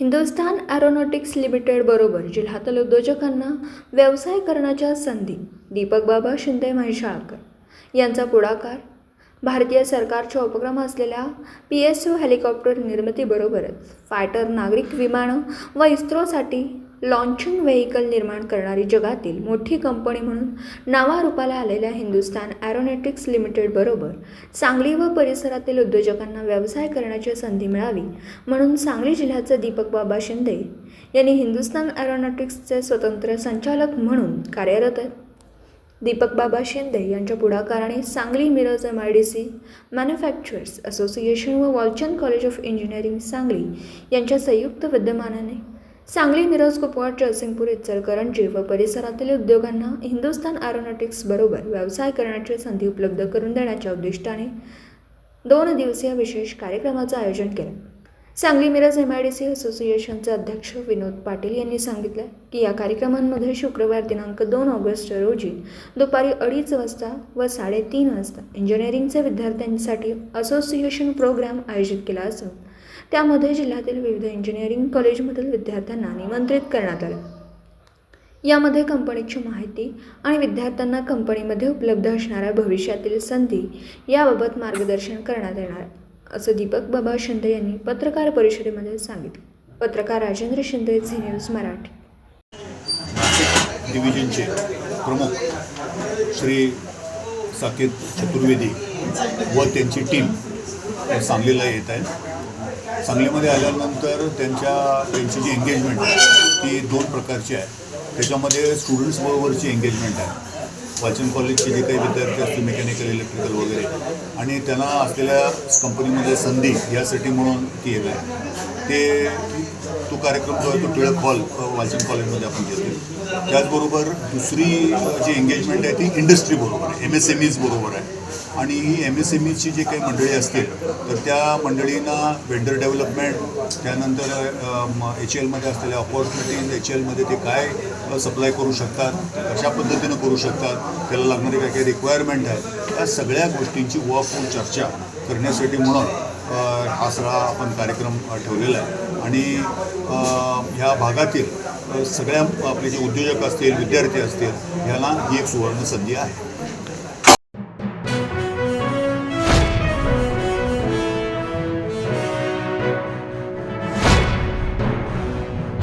Hindustan aeronautics limited बरोबर जिल्ह्यातील उद्योजकांना व्यवसाय करण्याच्या संधी दीपक बाबा शिंदे म्हैसाळकर यांचा पुढाकार भारतीय सरकारच्या उपक्रम असलेल्या पी एस यू हेलिकॉप्टर निर्मितीबरोबरच फायटर नागरिक विमानं व इस्रोसाठी लॉन्चिंग व्हेकल निर्माण करणारी जगातील मोठी कंपनी म्हणून नावारूपाला आलेल्या हिंदुस्तान ॲरोनॅटिक्स लिमिटेडबरोबर सांगली व परिसरातील उद्योजकांना व्यवसाय करण्याची संधी मिळावी म्हणून सांगली जिल्ह्याचे दीपक बाबा शिंदे यांनी हिंदुस्तान ॲरोनॉटिक्सचे स्वतंत्र संचालक म्हणून कार्यरत आहेत. दीपक बाबा शिंदे यांच्या पुढाकाराने Sangli Miraj M I D C manufacturers association व Walchand college of engineering Sangli यांच्या संयुक्त विद्यमानाने सांगली मिरज कुपवाड जयसिंगपूर इचलकरंजी व परिसरातील उद्योगांना हिंदुस्तान ॲरोनॉटिक्स बरोबर व्यवसाय करण्याची संधी उपलब्ध करून देण्याच्या उद्दिष्टाने दोन दिवसीय विशेष कार्यक्रमाचं आयोजन केलं. Sangli Miraj M I D C असोसिएशनचे अध्यक्ष विनोद पाटील यांनी सांगितलं की या कार्यक्रमांमध्ये शुक्रवार दिनांक दोन ऑगस्ट रोजी दुपारी अडीच वाजता व साडेतीन वाजता इंजिनिअरिंगच्या विद्यार्थ्यांसाठी असोसिएशन प्रोग्राम आयोजित केला असून त्यामध्ये जिल्ह्यातील विविध इंजिनिअरिंग कॉलेजमधील विद्यार्थ्यांना निमंत्रित करण्यात आलं. यामध्ये कंपनीची माहिती आणि विद्यार्थ्यांना कंपनीमध्ये उपलब्ध असणाऱ्या भविष्यातील संधी याबाबत मार्गदर्शन करण्यात येणार आहे, असं दीपक बाबा शिंदे यांनी पत्रकार परिषदेमध्ये सांगितलं. पत्रकार राजेंद्र शिंदे झी न्यूज मराठी. डिव्हिजनचे प्रमुख श्री साकेत चतुर्वेदी व त्यांची टीम सांगलीला येत आहे सांगलीमध्ये आल्यानंतर त्यांच्या त्यांची जी एंगेजमेंट आहे ती दोन प्रकारची आहे. त्याच्यामध्ये स्टुडंट्सबरोबरची एंगेजमेंट आहे. वाचन कॉलेजचे जे काही विद्यार्थी असतील मेकॅनिकल इलेक्ट्रिकल वगैरे आणि त्यांना असलेल्या कंपनीमध्ये संधी यासाठी म्हणून ती येत आहे. ते तो कार्यक्रम जो आहे तो टिळक हॉल वाचन कॉलेजमध्ये आपण घेतो त्याचबरोबर दुसरी जी एंगेजमेंट आहे ती इंडस्ट्री बरोबर आहे एम एस एम ईज बरोबर आहे. आणि ही एम एस एम ईची जी काही मंडळी असतील तर त्या मंडळींना वेंडर डेव्हलपमेंट त्यानंतर एच एलमध्ये असलेल्या ऑपॉर्च्युनिटीज एच एलमध्ये ते काय सप्लाय करू शकतात कशा पद्धतीनं करू शकतात त्याला लागणारी काय काही रिक्वायरमेंट आहे या सगळ्या गोष्टींची वॉकफुल चर्चा करण्यासाठी म्हणून हा सगळा आपण कार्यक्रम ठेवलेला आहे. आणि ह्या भागातील सगळ्या आपले जे उद्योजक असतील विद्यार्थी असतील ह्याला ही एक सुवर्ण संधी आहे.